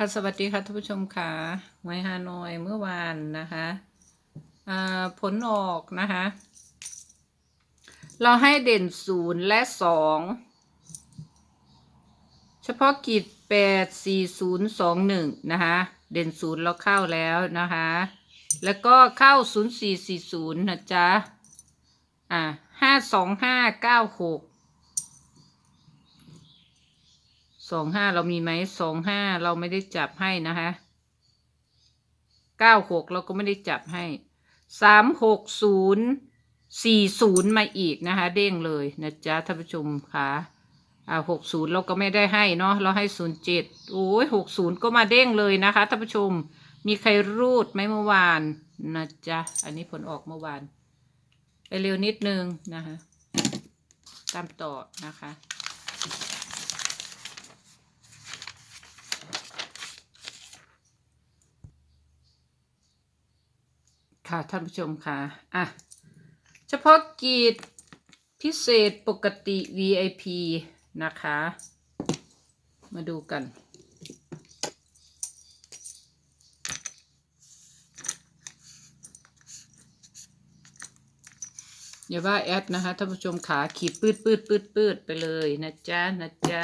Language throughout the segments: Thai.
ค่ะสวัสดีค่ะท่านผู้ชมค่ะไวฮานอยเมื่อวานนะคะอ่าผลออกนะคะ เราให้เด่นศูนย์และสองเฉพาะกิจแปดสี่ศูนย์สองหนึ่งนะคะเด่นศูนย์เราเข้าแล้วนะคะ แล้วก็เข้าศูนย์สี่สี่ศูนย์นะจ๊ะอ่าห้าสองห้าเก้าหก สองห้าเรามีไหมสองห้าเราไม่ได้จับให้นะคะเก้าหกเราก็ไม่ได้จับให้สามหกศูนย์สี่ศูนย์มาอีกนะคะ เด้งเลยนะจ๊ะท่านผู้ชมค่ะอ่าหกศูนย์เราก็ไม่ได้ให้เนาะเราให้ศูนย์เจ็ดโอ้ยหกศูนย์ก็มาเด้งเลยนะคะท่านผู้ชม มีใครรูดไหมเมื่อวานนะจ๊ะอันนี้ผลออกเมื่อวาน ไปเร็วนิดนึงนะคะ ตามต่อนะคะ ค่ะท่านผู้ชมค่ะ อะ เฉพาะกิจพิเศษปกติ VIP นะคะ มาดูกัน อย่าว่าแอดนะคะท่านผู้ชมขาขีดปืดปืดปืดปืดไปเลยนะจ๊ะนะจ๊ะ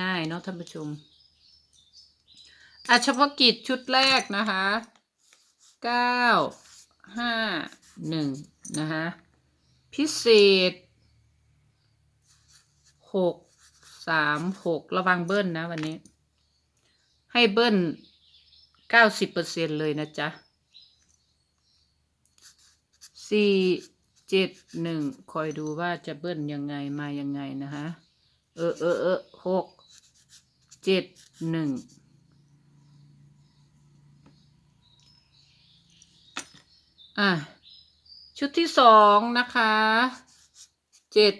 ง่ายๆเนาะท่านผู้ชมอะเฉพาะกิจชุดแรกนะคะ เก้าห้าหนึ่งนะคะพิเศษหกสามหกระวังเบิ้ลนะวันนี้ ให้เบิ้ลเก้าสิบเปอร์เซ็นเลยนะจ๊ะสี่เจ็ดหนึ่งคอยดูว่าจะเบิ้ลยังไงมายังไงนะคะเออเออเออหกเจ็ดหนึ่ง อะชุดที่สองนะคะเจ็ด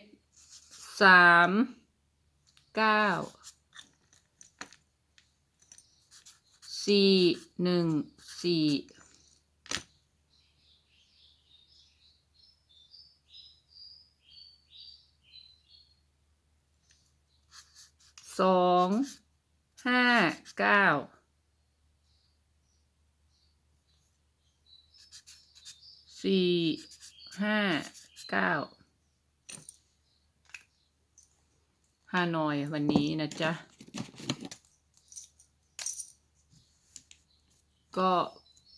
สามเก้าสี่หนึ่งสี่สองห้าเก้า สี่ห้าเก้าฮานอยวันนี้นะจ๊ะ ก็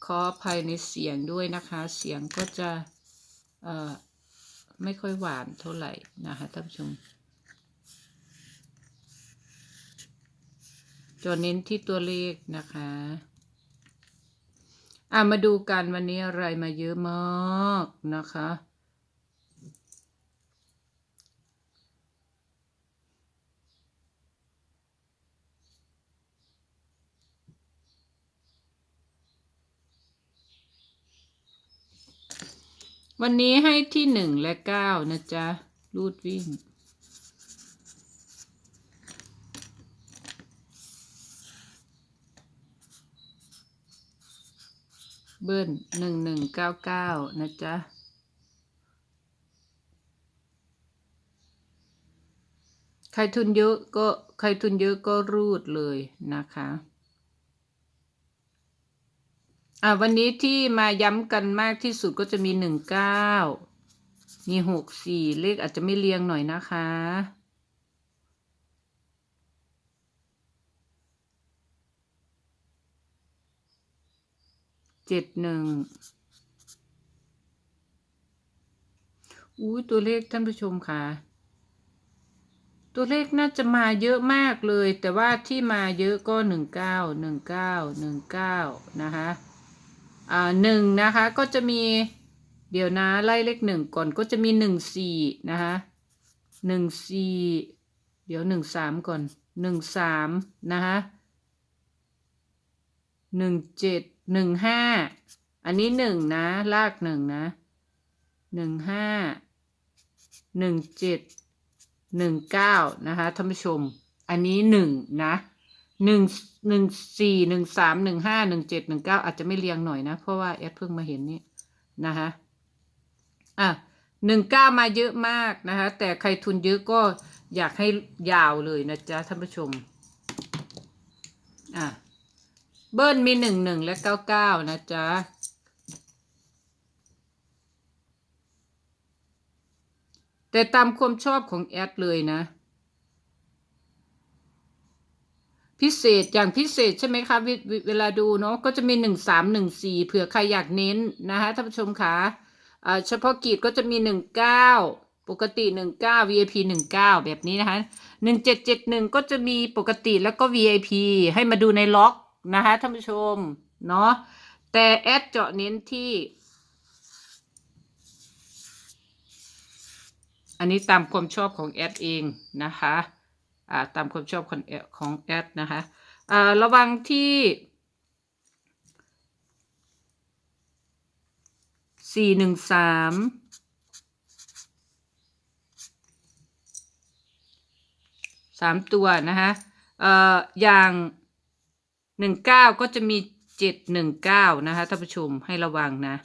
ขออภัยในเสียงด้วยนะคะ เสียงก็จะเอ่อไม่ค่อยหวานเท่าไหร่นะคะท่านผู้ชมจะเน้นที่ตัวเลขนะคะ อะมาดูกันวันนี้อะไรมาเยอะมากนะคะ วันนี้ให้ที่หนึ่งและเก้านะจ๊ะ รูดวิ่ง เบิ้ลหนึ่งหนึ่งเก้าเก้านะจ๊ะ ใครทุนเยอะก็ใครทุนเยอะก็รูดเลยนะคะอ่าวันนี้ที่มาย้ำกันมากที่สุดก็จะมีหนึ่งเก้ามีหกสี่เลขอาจจะไม่เรียงหน่อยนะคะ เจ็ดหนึ่งอุ้ยตัวเลขท่านผู้ชมค่ะ ตัวเลขน่าจะมาเยอะมากเลย แต่ว่าที่มาเยอะก็หนึ่งเก้าหนึ่งเก้าหนึ่งเก้านะคะอ่าหนึ่งนะคะก็จะมีเดี๋ยวนะไล่เลขหนึ่งก่อนก็จะมีหนึ่งสี่นะคะหนึ่งสี่เดี๋ยวหนึ่งสามก่อนหนึ่งสามนะคะหนึ่งเจ็ด หนึ่งห้าอันนี้หนึ่งนะ ลากหนึ่งนะหนึ่งห้าหนึ่งเจ็ดหนึ่งเก้านะคะท่านผู้ชม อันนี้หนึ่งนะหนึ่งหนึ่งสี่หนึ่งสามหนึ่งห้าหนึ่งเจ็ดหนึ่งเก้าอาจจะไม่เรียงหน่อยนะ เพราะว่าแอดเพิ่งมาเห็นนี่นะคะอะหนึ่งเก้ามาเยอะมากนะคะ แต่ใครทุนเยอะก็อยากให้ยาวเลยนะจ๊ะท่านผู้ชมอะ เบิ้ลมีหนึ่งหนึ่งและเก้าเก้านะจ๊ะ แต่ตามความชอบของแอดเลยนะ พิเศษอย่างพิเศษใช่ไหมคะเวเววลาดูเนาะก็จะมีหนึ่งสามหนึ่งสี่เผื่อใครอยากเน้นนะคะท่านผู้ชมคะอ่าเฉพาะกิจก็จะมีหนึ่งเก้าปกติหนึ่งเก้า VIP หนึ่งเก้าแบบนี้นะคะหนึ่งเจ็ดเจ็ดหนึ่งก็จะมีปกติแล้วก็ VIP ให้มาดูในล็อก นะคะท่านผู้ชม เนาะแต่แอดเจาะเน้นที่ อันนี้ตามความชอบของแอดเองนะคะอ่าตามความชอบของแอดของแอดนะคะอ่าระวังที่สี่หนึ่งสามสามตัวนะคะเอ่ออย่าง หนึ่งเก้าก็จะมีเจ็ดหนึ่งเก้านะคะท่านผู้ชมให้ระวังนะ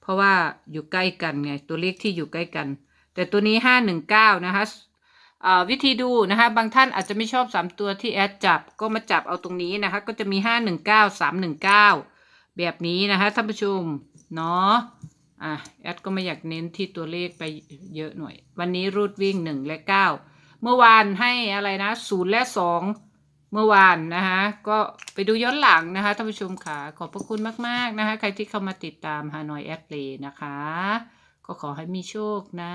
เพราะว่าอยู่ใกล้กันไงตัวเลขที่อยู่ใกล้กัน แต่ตัวนี้ห้าหนึ่งเก้านะคะวิธีดูนะคะบางท่านอาจจะไม่ชอบสามตัวที่แอดจับก็มาจับเอาตรงนี้นะคะ ก็จะมีห้าหนึ่งเก้าสามหนึ่งเก้าแบบนี้นะคะท่านผู้ชมเนาะอะแอดก็ไม่อยากเน้นที่ตัวเลขไปเยอะหน่อย วันนี้รูดวิ่งหนึ่งและเก้าเมื่อวานให้อะไรนะศูนย์และสอง เมื่อวานนะคะก็ไปดูย้อนหลังนะคะท่านผู้ชมค่ะขอบพระคุณมากๆนะคะใครที่เข้ามาติดตามฮานอยแอดเลนะคะ ก็ขอให้มีโชคนะ